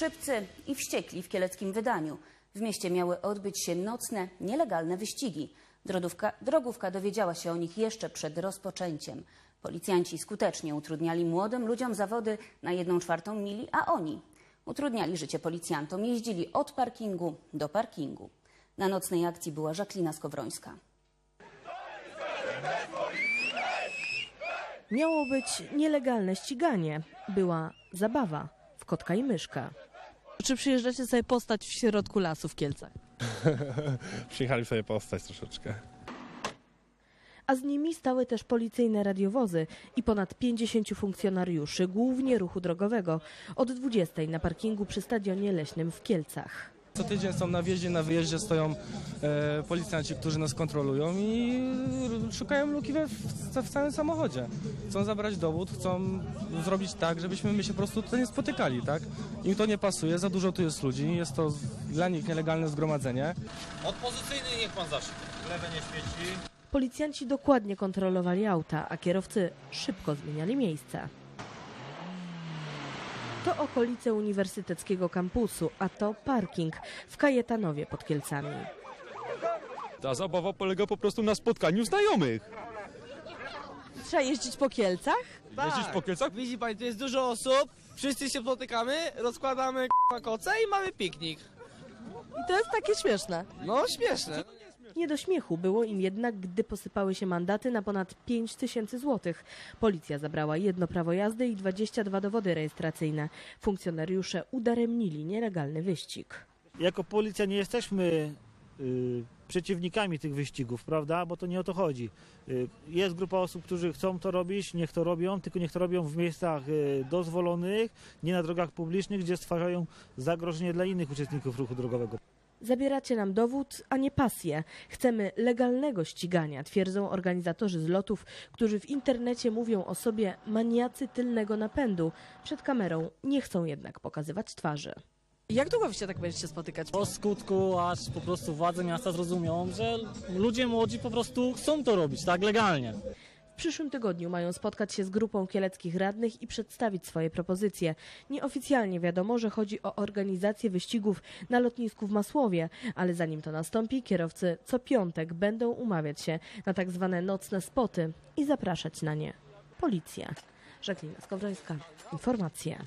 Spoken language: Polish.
Szybcy i wściekli w kieleckim wydaniu. W mieście miały odbyć się nocne, nielegalne wyścigi. Drogówka, drogówka dowiedziała się o nich jeszcze przed rozpoczęciem. Policjanci skutecznie utrudniali młodym ludziom zawody na jedną czwartą mili, a oni utrudniali życie policjantom. Jeździli od parkingu do parkingu. Na nocnej akcji była Żaklina Skowrońska. Miało być nielegalne ściganie. Była zabawa w kotka i myszkę. Czy przyjeżdżacie sobie postać w środku lasu w Kielcach? Przyjechali sobie postać troszeczkę. A z nimi stały też policyjne radiowozy i ponad 50 funkcjonariuszy, głównie ruchu drogowego, od 20 na parkingu przy stadionie leśnym w Kielcach. Co tydzień są na wjeździe, na wyjeździe stoją e, policjanci, którzy nas kontrolują i szukają luki we, w, w całym samochodzie. Chcą zabrać dowód, chcą zrobić tak, żebyśmy my się po prostu tutaj nie spotykali, tak? Im to nie pasuje, za dużo tu jest ludzi, jest to dla nich nielegalne zgromadzenie. Od pozycyjnej niech pan zacznie. Lewe nie świeci. Policjanci dokładnie kontrolowali auta, a kierowcy szybko zmieniali miejsce. To okolice uniwersyteckiego kampusu, a to parking w Kajetanowie pod Kielcami. Ta zabawa polega po prostu na spotkaniu znajomych. Trzeba jeździć po Kielcach? Jeździć po Kielcach? Widzi pani, tu jest dużo osób, wszyscy się spotykamy, rozkładamy k***a koce i mamy piknik. I to jest takie śmieszne. No śmieszne. Nie do śmiechu było im jednak, gdy posypały się mandaty na ponad 5 tysięcy złotych. Policja zabrała jedno prawo jazdy i 22 dowody rejestracyjne. Funkcjonariusze udaremnili nielegalny wyścig. jako policja nie jesteśmy y, przeciwnikami tych wyścigów, prawda? Bo to nie o to chodzi. Y, jest grupa osób, którzy chcą to robić, niech to robią, tylko niech to robią w miejscach y, dozwolonych, nie na drogach publicznych, gdzie stwarzają zagrożenie dla innych uczestników ruchu drogowego. Zabieracie nam dowód, a nie pasję. Chcemy legalnego ścigania, twierdzą organizatorzy zlotów, którzy w internecie mówią o sobie maniacy tylnego napędu. Przed kamerą nie chcą jednak pokazywać twarzy. Jak długo wy się tak będziecie spotykać? Do skutku, aż po prostu władze miasta zrozumią, że ludzie młodzi po prostu chcą to robić, tak legalnie. Przyszłym tygodniu mają spotkać się z grupą kieleckich radnych i przedstawić swoje propozycje. Nieoficjalnie wiadomo, że chodzi o organizację wyścigów na lotnisku w Masłowie, ale zanim to nastąpi, kierowcy co piątek będą umawiać się na tak zwane nocne spoty i zapraszać na nie policję. Żaklina Skowrońska, informacje.